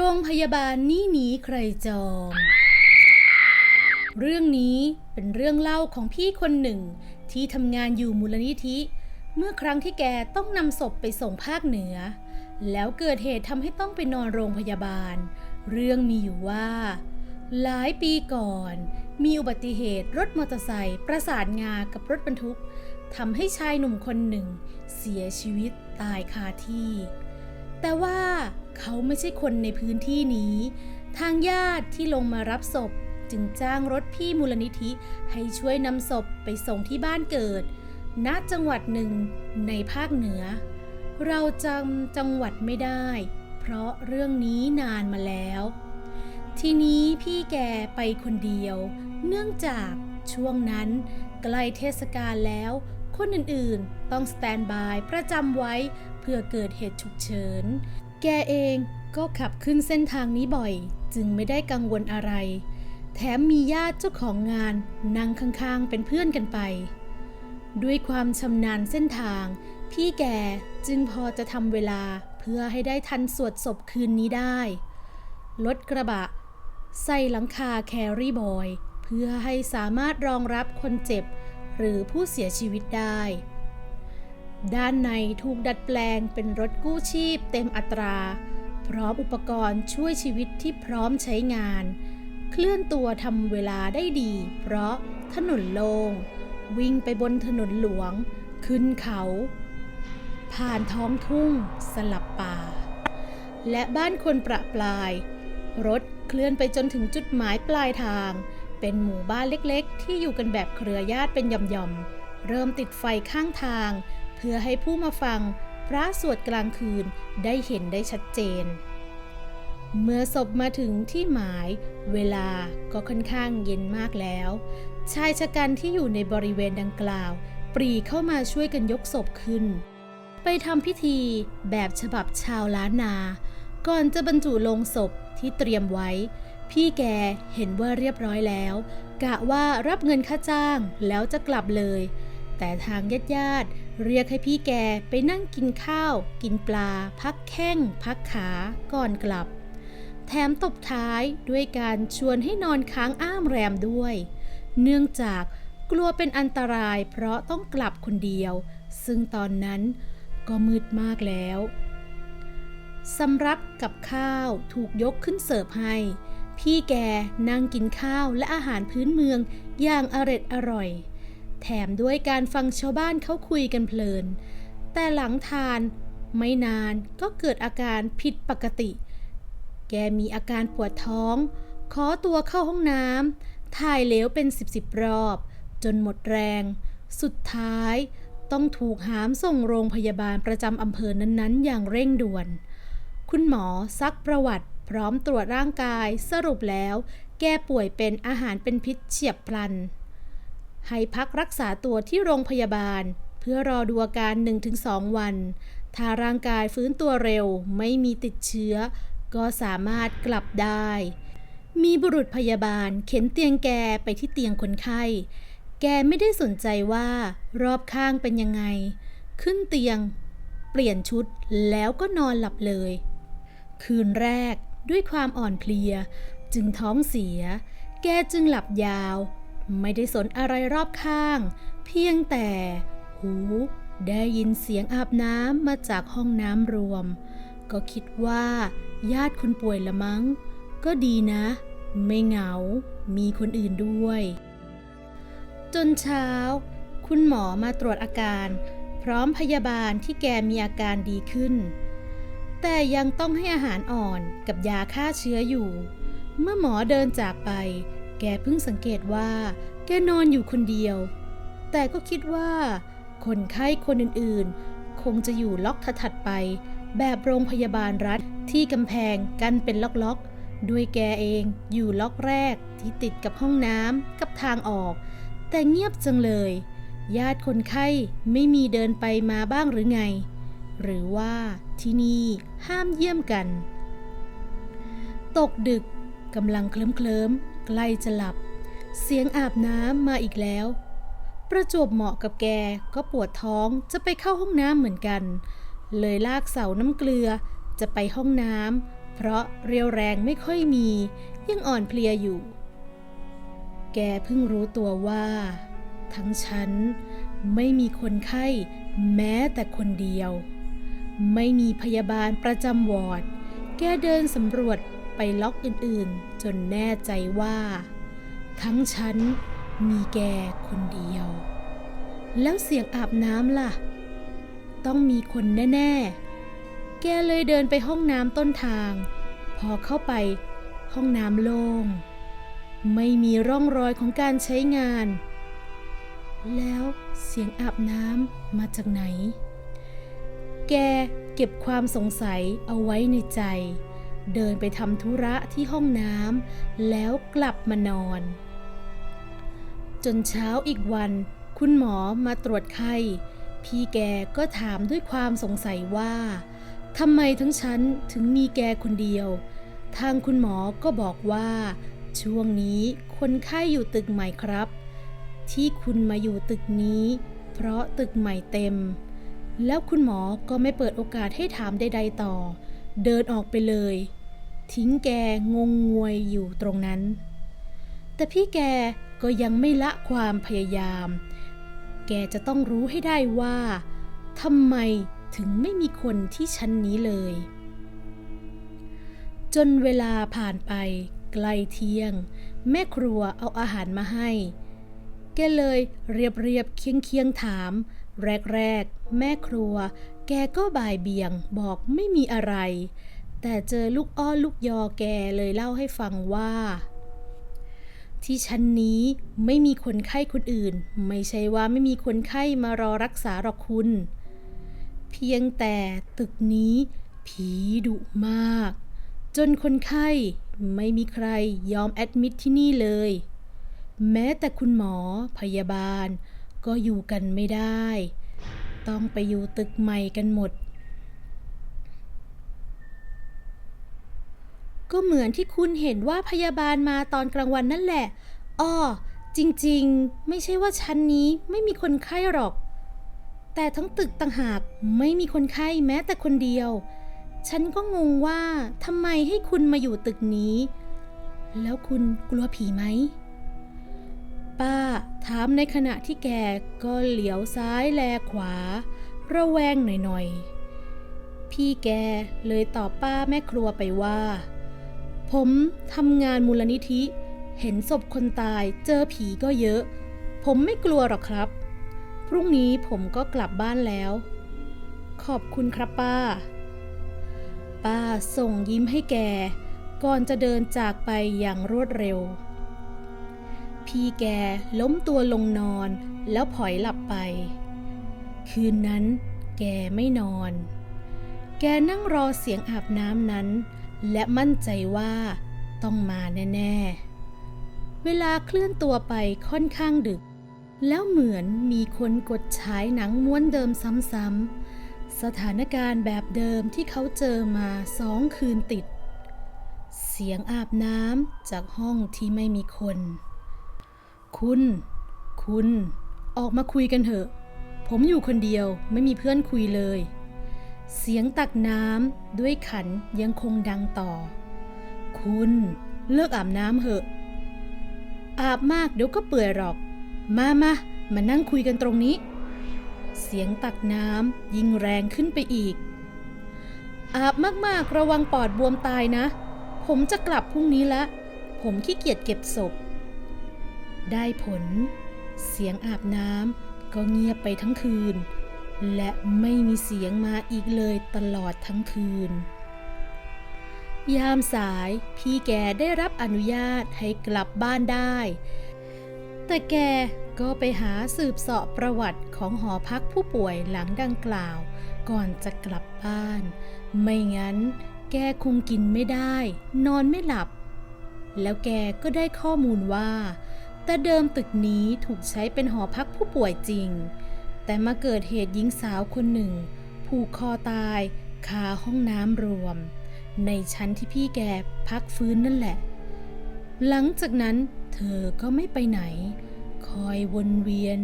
รงพยาบาลนี่หนีใครจอง เรื่องนี้เป็นเรื่องเล่าของพี่คนหนึ่ง ที่ทำงานอยู่มูลนิธิ เมื่อครั้งที่แกต้องนำศพไปส่งภาคเหนือ แล้วเกิดเหตุทำให้ต้องไปนอนโรงพยาบาล เรื่องมีอยู่ว่า หลายปีก่อน มีอุบัติเหตุรถมอเตอร์ไซค์ประสานงากับรถบรรทุกทำให้ชายหนุ่มคนหนึ่ง เสียชีวิตตายคาที่ แต่ว่า เขาไม่ใช่คนในพื้นที่นี้ ทางญาติที่ลงมารับศพจึงจ้างรถพี่มูลนิธิให้ช่วยนำศพไปส่งที่บ้านเกิด ณ จังหวัดหนึ่งในภาคเหนือ เราจำจังหวัดไม่ได้ เพราะเรื่องนี้นานมาแล้ว ทีนี้พี่แกไปคนเดียว เนื่องจากช่วงนั้น ใกล้เทศกาลแล้ว คนอื่นๆ ต้องสแตนบายประจำไว้เพื่อเกิดเหตุฉุกเฉิน แกเองก็ขับขึ้นเส้นทางนี้บ่อย จึงไม่ได้กังวลอะไร แถมมีญาติเจ้าของงานนั่งข้างๆเป็นเพื่อนกันไป ด้วยความชำนาญเส้นทาง พี่แกจึงพอจะทำเวลาเพื่อให้ได้ทันสวดศพคืนนี้ได้ รถกระบะ ใส่หลังคาแครี่บอย เพื่อให้สามารถรองรับคนเจ็บ หรือผู้เสียชีวิตได้ ด้านในถูกดัดแปลงเป็นรถกู้ชีพเต็มอัตรา พร้อมอุปกรณ์ช่วยชีวิตที่พร้อมใช้งาน เคลื่อนตัวทำเวลาได้ดี เพราะถนนโลง่งวิ่งไปบนถนนหลวง ขึ้นเขา ผ่านท้องทุ่ง สลับป่า และบ้านคนประปราย รถเคลื่อนไปจนถึงจุดหมายปลายทาง เป็นหมู่บ้านเล็กๆ ที่อยู่กันแบบเครือญาติเป็นย่อมๆเริ่มติดไฟข้างทาง เพื่อให้ผู้มาฟังพระสวดกลางคืนได้เห็นได้ชัดเจน เมื่อศพมาถึงที่หมาย เวลาก็ค่อนข้างเย็นมากแล้ว ชายชะกันที่อยู่ในบริเวณดังกล่าว ปรีเข้ามาช่วยกันยกศพขึ้น ไปทำพิธีแบบฉบับชาวล้านนา ก่อนจะบรรจุลงศพที่เตรียมไว้ พี่แกเห็นว่าเรียบร้อยแล้ว กะว่ารับเงินค่าจ้างแล้วจะกลับเลย แต่ทางญาติญาติ เรียกให้พี่แกไปนั่งกินข้าว กินปลา พักแข้ง พักขาก่อนกลับ แถมตบท้ายด้วยการชวนให้นอนค้างอ้ามแรมด้วย เนื่องจากกลัวเป็นอันตรายเพราะต้องกลับคนเดียว ซึ่งตอนนั้นก็มืดมากแล้วสำรับกับข้าวถูกยกขึ้นเสิร์ฟให้ พี่แกนั่งกินข้าวและอาหารพื้นเมืองอย่างอร็ดอร่อย แถมด้วยการฟังชาวบ้านเขาคุยกันเพลิน แต่หลังทานไม่นานก็เกิดอาการผิดปกติ แกมีอาการปวดท้อง ขอตัวเข้าห้องน้ำ ถ่ายเหลวเป็นสิบสิบรอบ จนหมดแรง สุดท้ายต้องถูกหามส่งโรงพยาบาลประจำอำเภอนั้นๆ อย่างเร่งด่วน คุณหมอซักประวัติพร้อมตรวจร่างกายสรุปแล้ว แกป่วยเป็นอาหารเป็นพิษเฉียบพลัน ให้พักรักษาตัวที่โรงพยาบาล เพื่อรอดูอาการ 1-2 วัน ถ้าร่างกายฟื้นตัวเร็วไม่มีติดเชื้อ ก็สามารถกลับได้ มีบุรุษพยาบาลเข็นเตียงแกไปที่เตียงคนไข้ แกไม่ได้สนใจว่ารอบข้างเป็นยังไง ขึ้นเตียง เปลี่ยนชุดแล้วก็นอนหลับเลย คืนแรกด้วยความอ่อนเพลีย จึงท้องเสีย แกจึงหลับยาว ไม่ได้สนอะไรรอบข้าง เพียงแต่ หูได้ยินเสียงอาบน้ำมาจากห้องน้ำรวม ก็คิดว่า ญาติคุณป่วยละมั้ง ก็ดีนะ ไม่เหงา มีคนอื่นด้วย จนเช้า คุณหมอมาตรวจอาการ พร้อมพยาบาลที่แกมีอาการดีขึ้น แต่ยังต้องให้อาหารอ่อนกับยาฆ่าเชื้ออยู่ เมื่อหมอเดินจากไป แกเพิ่งสังเกตว่า แกนอนอยู่คนเดียว แต่ก็คิดว่า คนไข้คนอื่นๆ คงจะอยู่ล็อกถัดไป แบบโรงพยาบาลรัฐที่กำแพงกันเป็นล็อกๆ ด้วยแกเองอยู่ล็อกแรกที่ติดกับห้องน้ำกับทางออก แต่เงียบจังเลย ญาติคนไข้ไม่มีเดินไปมาบ้างหรือไง หรือว่าที่นี่ห้ามเยี่ยมกัน ตกดึกกำลังเคลิ้มเคลิม กล้จะหลับ เสียงอาบน้ำมาอีกแล้ว ประจวบเหมาะกับแกก็ปวดท้องจะไปเข้าห้องน้ำเหมือนกัน เลยลากเสาน้ำเกลือจะไปห้องน้ำเพราะเรียวแรงไม่ค่อยมี ยังอ่อนเพลียอยู่ แกเพิ่งรู้ตัวว่า ทั้งฉันไม่มีคนไข้แม้แต่คนเดียว ไม่มีพยาบาลประจำวอร์ด แกเดินสำรวจ ไปล็อกอื่นๆ จนแน่ใจว่า ทั้งฉันมีแกคนเดียว แล้วเสียงอาบน้ำล่ะ ต้องมีคนแน่ ๆ แกเลยเดินไปห้องน้ำต้นทาง พอเข้าไปห้องน้ำโล่งไม่มีร่องรอยของการใช้งาน แล้วเสียงอาบน้ำมาจากไหน แกเก็บความสงสัยเอาไว้ในใจ เดินไปทำธุระที่ห้องน้ำแล้วกลับมานอน จนเช้าอีกวัน คุณหมอมาตรวจไข้ พี่แกก็ถามด้วยความสงสัยว่าทำไมทั้งฉันถึงมีแกคนเดียว ทางคุณหมอก็บอกว่า ช่วงนี้คนไข้อยู่ตึกใหม่ครับ ที่คุณมาอยู่ตึกนี้ เพราะตึกใหม่เต็ม แล้วคุณหมอก็ไม่เปิดโอกาสให้ถามใดๆต่อ เดินออกไปเลย ทิ้งแกงงงวยอยู่ตรงนั้น แต่พี่แกก็ยังไม่ละความพยายาม แกจะต้องรู้ให้ได้ว่าทำไมถึงไม่มีคนที่ชั้นนี้เลย จนเวลาผ่านไปใกล้เที่ยง แม่ครัวเอาอาหารมาให้ แกเลยเรียบเรียบเคียงเคียงถาม แรกๆแม่ครัว แกก็บ่ายเบี่ยงบอกไม่มีอะไร แต่เจอลูกอ้อนลูกยอแกเลยเล่าให้ฟังว่า ที่ชั้นนี้ไม่มีคนไข้คนอื่น ไม่ใช่ว่าไม่มีคนไข้มารอรักษาหรอกคุณ เพียงแต่ตึกนี้ผีดุมาก จนคนไข้ไม่มีใครยอมแอดมิดที่นี่เลย แม้แต่คุณหมอพยาบาลก็อยู่กันไม่ได้ ต้องไปอยู่ตึกใหม่กันหมด ก็เหมือนที่คุณเห็นว่าพยาบาลมาตอนกลางวันนั่นแหละ อ้อ จริงๆ ไม่ใช่ว่าชั้นนี้ไม่มีคนไข้หรอก แต่ทั้งตึกต่างหากไม่มีคนไข้แม้แต่คนเดียว ฉันก็งงว่าทำไมให้คุณมาอยู่ตึกนี้ แล้วคุณกลัวผีไหม ป้าถามในขณะที่แกก็เหลียวซ้ายแลขวา ระแวงหน่อยๆ พี่แกเลยตอบป้าแม่ครัวไปว่า ผมทำงานมูลนิธิ เห็นศพคนตายเจอผีก็เยอะ ผมไม่กลัวหรอกครับ พรุ่งนี้ผมก็กลับบ้านแล้ว ขอบคุณครับป้า ป้าส่งยิ้มให้แก ก่อนจะเดินจากไปอย่างรวดเร็ว พี่แกล้มตัวลงนอนแล้วผอยหลับไป คืนนั้นแกไม่นอน แกนั่งรอเสียงอาบน้ำนั้น และมั่นใจว่าต้องมาแน่ ๆ เวลาเคลื่อนตัวไปค่อนข้างดึก แล้วเหมือนมีคนกดฉายหนังม้วนเดิมซ้ำๆ สถานการณ์แบบเดิมที่เขาเจอมาสองคืนติด เสียงอาบน้ำจากห้องที่ไม่มีคน คุณ คุณ ออกมาคุยกันเถอะ ผมอยู่คนเดียวไม่มีเพื่อนคุยเลย เสียงตักน้ำด้วยขันยังคงดังต่อ คุณเลิกอาบน้ำเหอะ อาบมากเดี๋ยวก็เปื่อยหรอก มามามานั่งคุยกันตรงนี้ เสียงตักน้ำยิ่งแรงขึ้นไปอีก อาบมากๆระวังปอดบวมตายนะ ผมจะกลับพรุ่งนี้ละ ผมขี้เกียจเก็บศพ ได้ผล เสียงอาบน้ำก็เงียบไปทั้งคืน และไม่มีเสียงมาอีกเลยตลอดทั้งคืน ยามสายพี่แกได้รับอนุญาตให้กลับบ้านได้ แต่แกก็ไปหาสืบเสาะประวัติของหอพักผู้ป่วยหลังดังกล่าว ก่อนจะกลับบ้าน ไม่งั้นแกคงกินไม่ได้ นอนไม่หลับ แล้วแกก็ได้ข้อมูลว่า แต่เดิมตึกนี้ถูกใช้เป็นหอพักผู้ป่วยจริง แต่มาเกิดเหตุหญิงสาวคนหนึ่ง ผูกคอตายคาห้องน้ำรวม ในชั้นที่พี่แกพักฟื้นนั่นแหละ หลังจากนั้นเธอก็ไม่ไปไหน คอยวนเวียน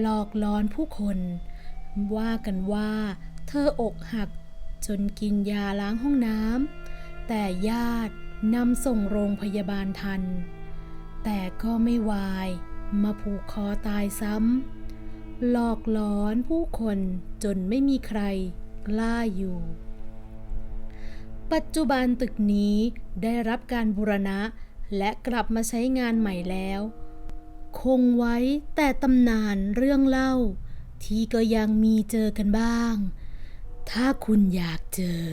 หลอกลอนผู้คน ว่ากันว่า เธออกหักจนกินยาล้างห้องน้ำแต่ญาตินำส่งโรงพยาบาลทัน แต่ก็ไม่วาย มาผูกคอตายซ้ำ หลอกหลอนผู้คนจนไม่มีใครกล้าอยู่ ปัจจุบันตึกนี้ได้รับการบูรณะและกลับมาใช้งานใหม่แล้ว คงไว้แต่ตำนานเรื่องเล่า ที่ก็ยังมีเจอกันบ้าง ถ้าคุณอยากเจอ